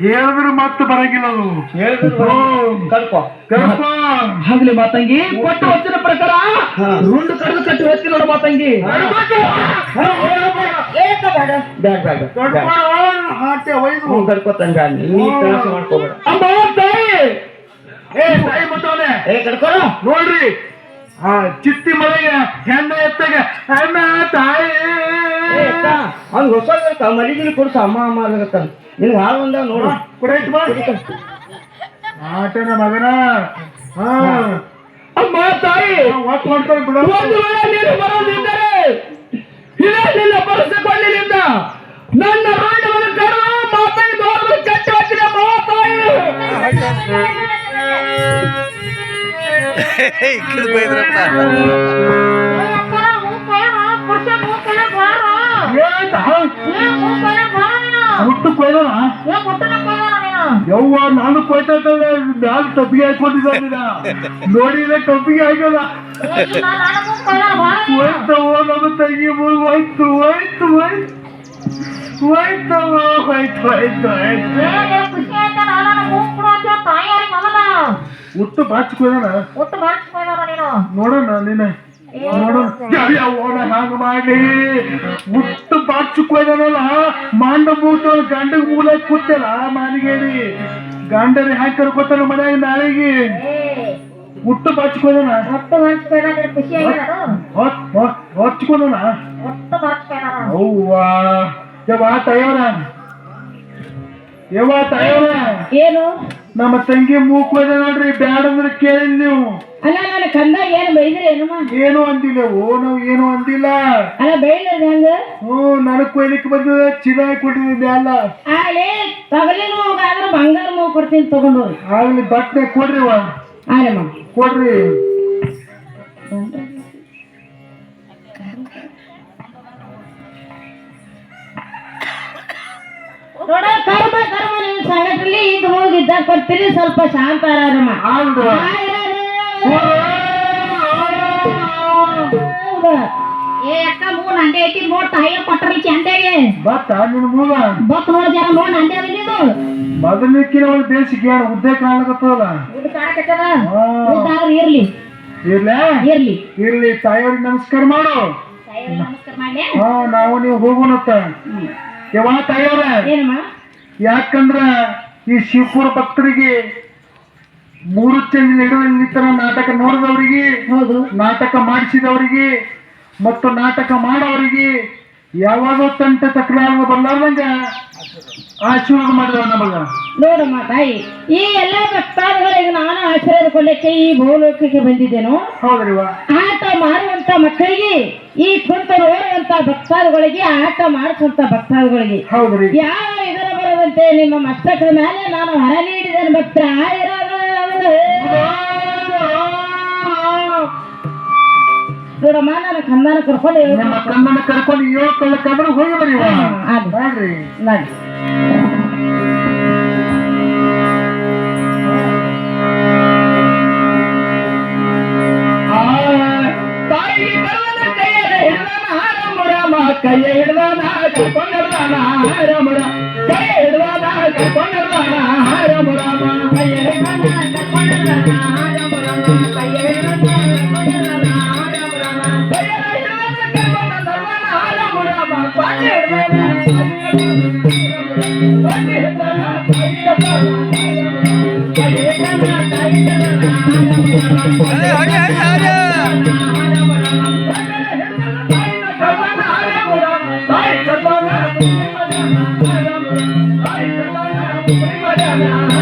ಹೇಳಿದ್ರೆ ಮತ್ತೆ ಬರಂಗಿಲ್ಲ ಅದು. ಕರ್ಕೊ. ಆಗ್ಲಿ ಮಾತಂಗಿ ಕೊಟ್ಟ ವಚನ ಪ್ರಕಾರ ರುಂಡು ಕಡಿದು ಕಟ್ಟಿ ಹೋಗ್ತಿ ನೋಡು ಮಾತಂಗಿ ನೀ ಮಾಡ್ಕೋಬೇಡ ಅಮ್ಮ ತಾಯಿ. ಏ ತಾಯಿ ಏ ಕರ್ಕೋ ನೋಡ್ರಿ. ಆ ಚಿತ್ತಿ ಮಳೆಗೆ ಹೆಣ್ಣೆ ಎತ್ತಗೆ ಹೆಣ್ಣ ತಾಯಿ. ಅವ್ನು ಹೊಸ ಮರಿಗಿನ ಕೊಡ್ಸ ಅಮ್ಮ ಅಮ್ಮ ಆಗತ್ತ ನಿನ್ಗೆ ಹಾಲು ಒಂದ ನೋಡು. ಕುಡೈತ್ ಬಾ. ಆಟನ ಮಗನ. ಹಾ ಅಮ್ಮ ತಾಯಿ. ಒಟ್ಟು ಮಾಡ್ಕೊಂಡು ಬಿಡ. ಒಂದು ವೇಳೆ ನೀನು ಬರೋದಿದ್ದರೆ ಇದೇ ನಿನ್ನ ರಾಣವನ್ನು ಕರೆದು ಮಾತಾಡಿ ಕಟ್ಟಿ ಹಾಕಿದ ಮಾತಾಯಿ ಏನಂತ ಹುಟ್ಟು ಕೊಯ್ದನ ಯವ್ವ ನಾನು ಕೊಯ್ತಾ ಮ್ಯಾಲ ಕಬ್ಬಿಗೆ ಹಾಕೊಂಡಿದ್ದ ನೋಡಿದ್ರೆ ಕಬ್ಬಿಗೆ ಹಾಕಲ್ಲ ನಮ್ಮ ತಂಗಿ ಹೋಯ್ತು ಹೋಯ್ತು ಹೋಯ್ತು ಹೋಯ್ತವ ಹೋಯ್ತು ಹೋಯ್ತು ಹೋಯ್ತು ಹುಟ್ಟು ಬಾಚಿಕೊಯ್ದನ ನೋಡೋಣ ನೀನೆ. ನೋಡೋಣ ಓಣ ಹಾಗ ಮಾಡಿ. ಮುಟ್ಟು ಬಾಚಿಕೊಯ್ದನಲ್ಲ ಮಾಂಡ ಮೂಟ ಗಂಡ ಮೂಲ ಕೂತಲ್ಲ ಮಾನಿಗೇರಿ ಗಂಡನ ಹಾಕಿ ಕರ್ಕೋತಾನ ಮನ್ಯಾಗ ನಾಳೆಗೆ? ಮುಟ್ಟು ಬಾಚಿಕೊಯ್ದನ ಹೊಚ್ಕೊಂಡನ ಅವ್ವಾ. ಯವ್ವ ತಾಯವ್ರ ಯವ್ವ ತಾಯವ್ರ ಏನು? ನಮ್ಮ ತಂಗಿ ಮೂಕ್ ಹೋದ ನೋಡ್ರಿ ಬ್ಯಾಡ ಅಂದ್ರೆ ಕೇಳಿ ನೀವು. ಅಲ್ಲ ನನ್ನ ಕಂದ ಏನು ಬೈದ್ರಿ ಏನಮ್ಮ ಏನು ಅಂದಿಲ್ಲ ಓ ನಾವು ಏನು ಅಂದಿಲ್ಲ. ಅಲ್ಲ ಬೈದ್ರಿ ಹೆಂಗ? ಹ್ಞೂ ನನಗ್ ಕೊಯ್ಲಿಕ್ಕೆ ಬಂದು ಚಿನ್ನ ಕೊಟ್ಟಿದ್ವಿ ಬ್ಯಾಲ. ಆಗಲಿ ತಗಲಿನ ಮೂಗಾದ್ರೆ ಬಂಗಾರ ಮೂವ್ ಕೊಡ್ತೀನಿ ತಗೊಂಡು ಆಗ್ಲಿ ಬಟ್ಟೆ ಕೊಡ್ರಿ ವಾ ಆರಮ್ಮ ಕೊಡ್ರಿ. ಇದು ಹೋಗಿದ್ದ ಕೊಡ್ತೀರಿ ಸ್ವಲ್ಪ ಶಾಂತ ಏ ಅಕ್ಕ ಐತಿ ನೋಡ್ ತಾಯಿಯ ಕೊಟ್ಟರಿ ಚಂತೆಗೆ ಬತ್ತ ನಿನ್ ಬತ್ ನೋಡ್ ನೋಡ್ ಮೊದಲಿಕ್ಕಿನ ಒಂದು ಬೇಸಿಗೆ ಏನು ಉದ್ದೇ ಕಾಣಕತ್ತದ. ಇರಲಿ ಇರ್ಲಿ. ಇರ್ಲೇ? ಇರ್ಲಿ. ಇರ್ಲಿ ತಾಯಿಯವ್ರಿಗೆ ನಮಸ್ಕಾರ ಮಾಡು. ತಾಯಿಯವ್ರಿಗೆ ನಮಸ್ಕಾರ ಮಾಡ್ಲಿ? ಹಾ ನಾವು ನೀವು ಹೋಗೋಣತ್ತ ಯಾವ ತಾಯಿಯವ್ರ? ಏನಮ್ಮ? ಯಾಕಂದ್ರ ಈ ಶಿವಪುರ ಭಕ್ತರಿಗೆ ಮೂರು ಚಂದಿನ ಹಿಡಿದು ನಿಂತರ ನಾಟಕ ನೋಡಿದವರಿಗೆ ಹೌದು. ನಾಟಕ ಮಾಡಿಸಿದವರಿಗೆ ಮತ್ತು ನಾಟಕ ಮಾಡೋರಿಗೆ ಯಾವಾಗೋ ತಂಟ ತಕರಾರು ಬರ್ಲಾರ್ದಂಗ ಆಶೀರ್ವಾದ ಮಾಡಿದವ ನಮಗ ನೋಡಮ್ಮ ತಾಯಿ ಈ ಎಲ್ಲ ಭಕ್ತಾದಿಗಳಿಗೆ ನಾನು ಆಶೀರ್ವಾದ ಕೊಡ್ಲಿಕ್ಕೆ ಈ ಭೂಲೋಕಕ್ಕೆ ಬಂದಿದ್ದೇನು. ಹೌದ್ರಿ ಆಟ ಮಾಡುವಂತ ಮಕ್ಕಳಿಗೆ ಈ ಕುಂತ ನೋಡುವಂತ ಭಕ್ತಾದಿಗಳಿಗೆ ಆಟ ಮಾಡಿಸುವಂತ ಭಕ್ತಾದಿಗಳಿಗೆ. ಹೌದ್ರಿ. ಯಾವ ಇದರ ಬರದಂತೆ ನಿಮ್ಮ ಮಸ್ತಕದ ಮೇಲೆ ನಾನು ಹರ ನೀಡಿದ್ದೇನೆ ಭಕ್ತರ. ನೋಡಮ್ಮ ನಾನು ಕಂದನ ಕರ್ಕೊಂಡು ನಿಮ್ಮ ಕಣ್ಣನ್ನ ಕರ್ಕೊಂಡು ಏಳು ಕಳ್ಳಕ್ಕಾದ್ರೂ ಹೋಗಿ ಬರೀ ನೋಡಿ ಕೈಯ ಹಿಡ್ದಾನ ಕರ್ಕೊಂಡರ್ದಾನ Yeah.